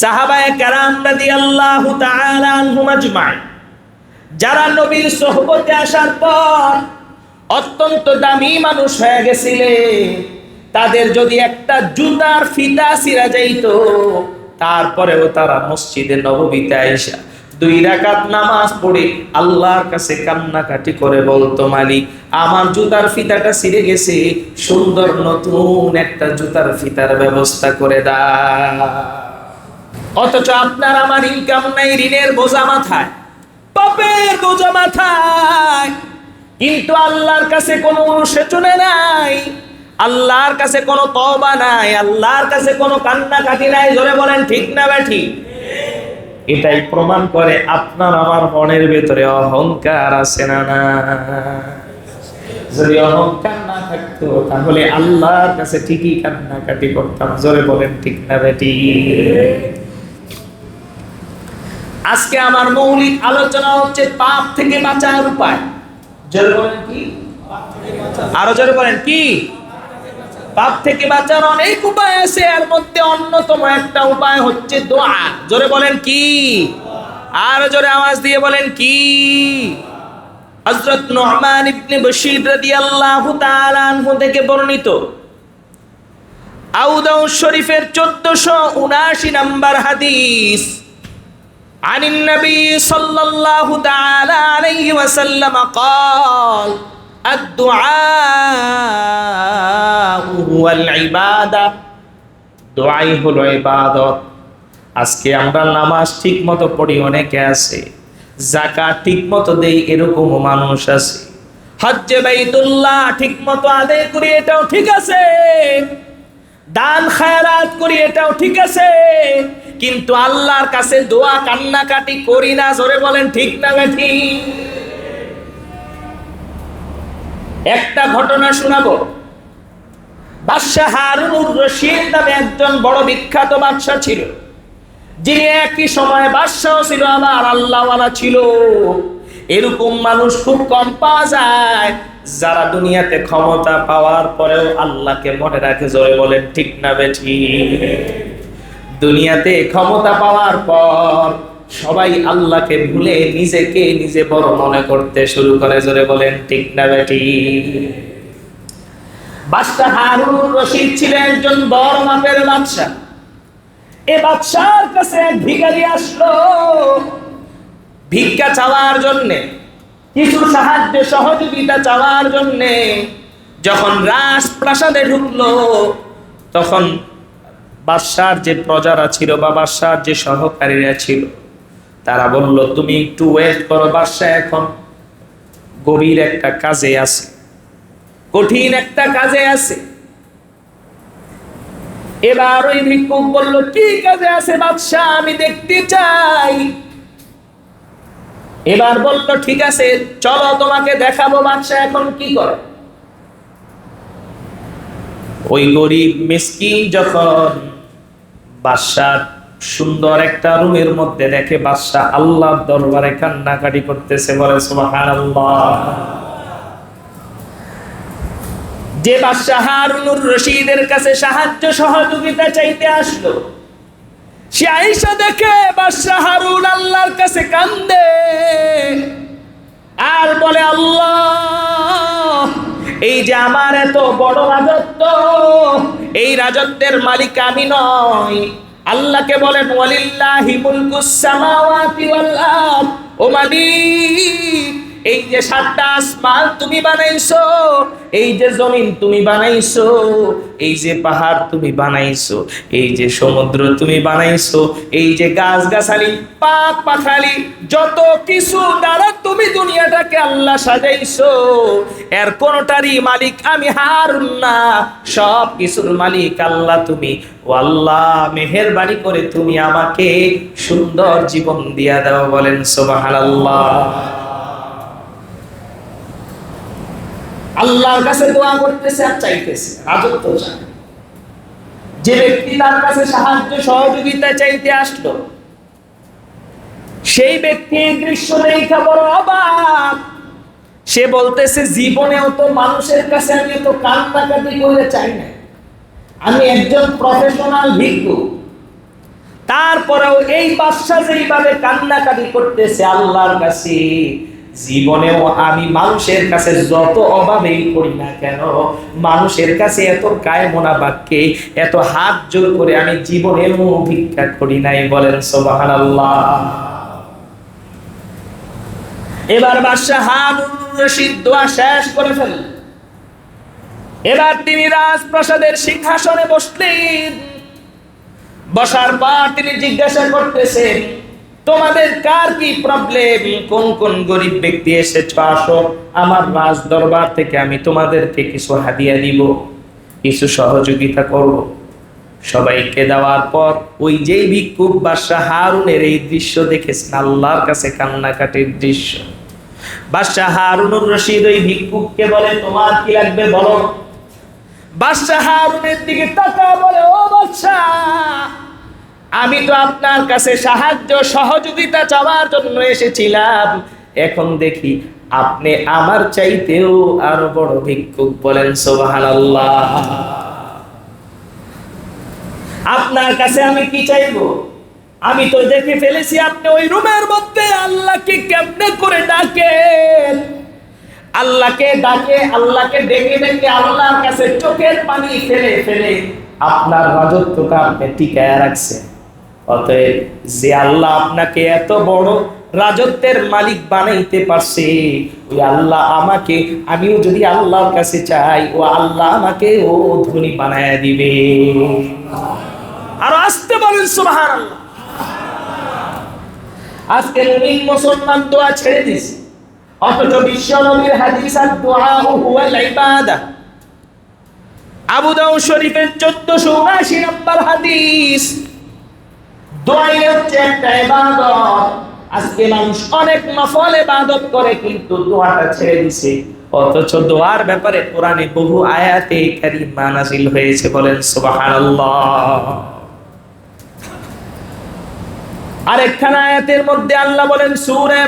সাহাবায়ে কেরাম তাআলা আনহুম যারা নবীর সোহবতে আসার পর অত্যন্ত দামি মানুষ হয়ে গেছিলেন তাদের যদি একটা জুতার ফিতা ছিঁড়া যাইতো, তারপরেও তারা মসজিদে নববীতে আইসা দুই রাকাত নামাজ পড়ে আল্লাহর কাছে কান্নাকাটি করে বলতো, মালিক, আমার জুতার ফিতাটা ছিঁড়ে গেছে, সুন্দর নতুন একটা জুতার ফিতার ব্যবস্থা করে দা অথচ আপনার আমার ইনকাম নাই, ঋণের বোঝা মাথায়। পাপের বোঝা মাথায়। কিন্তু আল্লাহর কাছে কোনো অনুশোচনা নাই। আল্লাহর কাছে কোনো তওবা নাই। আল্লাহর কাছে কোনো কান্নাকাটি নাই। জোরে বলেন, ঠিক না ব্যাঠি এটাই প্রমাণ করে আপনার আমার মনের ভেতরে অহংকার আছে না না? যদি অহংকার না থাকতো, তাহলে আল্লাহর কাছে ঠিকই কান্নাকাটি করতাম। জোরে বলেন, ঠিক না বেটি আজকে আমার মৌলিক আলোচনা হচ্ছে পাপ থেকে বাঁচার উপায়। জোরে বলেন কি? আরও জোরে বলেন কি? পাপ থেকে বাঁচার অনেক উপায় আছে, এর মধ্যে অন্যতম একটা উপায় হচ্ছে দোয়া। জোরে বলেন কি? আর জোরে আওয়াজ দিয়ে বলেন কি? হযরত নুহমান ইবনে বশীর রাদিয়াল্লাহু তাআলা আনহু থেকে বর্ণিত আউদাউ শরীফের 1479 নম্বর হাদিস। عن النبي صلى الله تعالى عليه وسلم قال الدعاء هو العبادة দোয়াই হলো ইবাদত আজকে আমরা নামাজ ঠিক মতো পড়ি অনেকে আছে জাকাত ঠিক মতো দেই এরকম মানুষ আছে হজ্জে বাইতুল্লাহ ঠিক মতো আদায় করি এটাও ঠিক আছে দান খায়রাত করি এটাও ঠিক আছে কিন্তু আল্লাহর কাছে দোয়া কান্নাকাটি করি না, জোরে বলেন ঠিক না বেঠি? একটা ঘটনা শোনাবো। বাদশাহ হারুনুর রশিদ নামে একজন বড় বিখ্যাত বাদশাহ ছিল। যিনি একই সময় বাদশাহ ছিল, আবার আল্লাহওয়ালা ছিল। এরকম মানুষ খুব কম পাওয়া যায়, যারা দুনিয়াতে ক্ষমতা পাওয়ার পরেও আল্লাহকে মনে রাখে, জোরে বলেন ঠিক না বেঠি? দুনিয়াতে ক্ষমতা পাওয়ার পর সবাই আল্লাহকে ভুলে নিজেকে নিজে বড় মনে করতে শুরু করে, জোরে বলেন, ঠিক না বেটি? বাদশাহ হারুন রশিদ ছিলেন একজন বড় মাপের বাদশাহ। এ বাদশার কাছে এক ভিখারি আসলো ভিক্ষা চাওয়ার জন্যে, কিছু সাহায্য সহযোগিতা চাওয়ার জন্যে। যখন রাজপ্রাসাদে ঢুকলো, তখন বাদশার যে প্রজারা ছিল বা বাদশার যে সহকারীরা ছিল, তারা বলল, তুমি একটু ওয়েট করো, বাদশাহ এখন গভীর একটা কাজে আছে। কঠিন একটা কাজে আছে। এবার ওই ভিক্ষুক বলল কি কাজে আছে বাদশাহ, আমি দেখতে চাই। এবার বলল, ঠিক আছে, চলো, তোমাকে দেখাবো বাদশাহ এখন কি করে। ওই গরিব মিসকিন যখন বাদশাহ সুন্দর একটা রুমের মধ্যে দেখে বাদশাহ আল্লাহর দরবারে কান্নাকাটি করতেছে, বলে যে বাদশাহ হারুনুর রশিদের কাছে সাহায্য সহযোগিতা চাইতে আসলো, সে আইসা দেখে বাদশাহ হারুন আল্লাহর কাছে কান্দে আর বলে, আল্লাহ এই যে আমার এত বড় রাজত্ব, এই রাজত্বের মালিক আমি নয় আল্লাহকে বলেন, ওয়ালিল্লাহি মুলকুস সামাওয়াতি ওয়াল আরদ, ও মালিক এই যে সাতটা আসমান তুমি বানাইছো, এই যে জমিন তুমি বানাইছো, এই যে পাহাড় তুমি বানাইছো, এই যে সমুদ্র তুমি বানাইছো, এই যে গাছ গাছালি পাক পাখালি যত কিছু দ্বারা তুমি দুনিয়াটাকে আল্লাহ সাজাইছো, এর কোনটারই মালিক আমি হার না, সব কিছুর মালিক আল্লাহ তুমি। ও আল্লাহ, মেহেরবানি করে তুমি আমাকে সুন্দর জীবন দিয়া দাও, বলেন সুবহানাল্লাহ। আল্লাহর কাছে দোয়া করতেছে আর চাইতেছে রাজত্ব চায়। যে ব্যক্তি তার কাছে সাহায্য, সহযোগিতা চাইতে আসলো, সেই ব্যক্তি দৃশ্য দেখা বড় অবাক। সে বলতেছে, জীবনেও তো মানুষের কাছে আমি তো কান্নাকাটি করে চাই না আমি একজন প্রফেশনাল ভিক্ষু। তারপরেও এই বাদশা যেইভাবে কান্নাকাটি করতেছে আল্লাহর কাছে জীবনেও আমি মানুষের কাছে যত অভাবেই করি না কেন, মানুষের কাছে এত কায়মনা বাক্যে, এত হাত জোর করে আমি জীবনেও ভিক্ষা করি নাই বলেন সোবাহান আল্লাহ এবার বাদশাহ হারুন রশিদ শেষ করে ফেললেন এবার তিনি রাজপ্রাসাদের সিংহাসনে বসলেন। বসার পর তিনি জিজ্ঞাসা করতেছেন তোমাদের কার কি প্রবলেম কোন কোন গরিব ব্যক্তি এসেছ, আসো। আমার রাজ দরবার থেকে আমি তোমাদেরকে কিছু হাদিয়া দিব, কিছু সহযোগিতা করব। সবাইকে দেওয়ার পর ওই যেই ভিক্ষুক বাদশাহ হারুনের এই দৃশ্য দেখেছেন আল্লাহর কাছে কান্নাকাটির দৃশ্য। বাদশাহ হারুনুর রশিদ ওই ভিক্ষুককে বলে, তোমার কি লাগবে বলো? বাদশাহ হারুনের দিকে তাকা বলে, ও বাদশাহ আমি তো আপনার কাছে সাহায্য সহযোগিতা চাওয়ার জন্য এসেছিলাম। এখন দেখি আপনি আমার চাইতেও আরও বড় ভিক্ষুক বলেন, সোবাহানাল্লাহ। আপনার কাছে আমি কি চাইব? আমি তো দেখে ফেলেছি আপনি ওই রুমের মধ্যে আল্লাহকে কেমনে করে ডাকেন? আল্লাহকে ডাকে, আল্লাহকে ডেকে ডেকে আল্লাহর কাছে চোখের পানি ফেলে ফেলে আপনার রাজত্বকে আপনি টিকায় রাখছেন। অতএব যে আল্লাহ আপনাকে এত বড় রাজত্বের মালিক বানাইতে পারছে, ওই আল্লাহ আমাকে, আমিও যদি আল্লাহর কাছে চাই, ও আল্লাহ আমাকে ও ধনী বানায় দিবে। আর আসতে বলেন সুবহান আজকে মুমিন মুসলমান দোয়া ছেড়ে দিছে অথচ বিশ্ব নবীর হাদিস আর দোয়া হুয়াল ইবাদা আবু দাউদ শরীফের 1479 নম্বর হাদিস। দোয়াই হচ্ছে একটা ইবাদত। আজকে মানুষ অনেক নফল ইবাদত করে, কিন্তু দোয়াটা ছেড়ে দিছে। অথচ দোয়ার ব্যাপারে কোরআনে বহু আয়াতে কারিমা নাযিল হয়েছে বলেন সুবহানাল্লাহ। আরেকখানা আয়াতের মধ্যে আল্লাহ বলেন, সূরা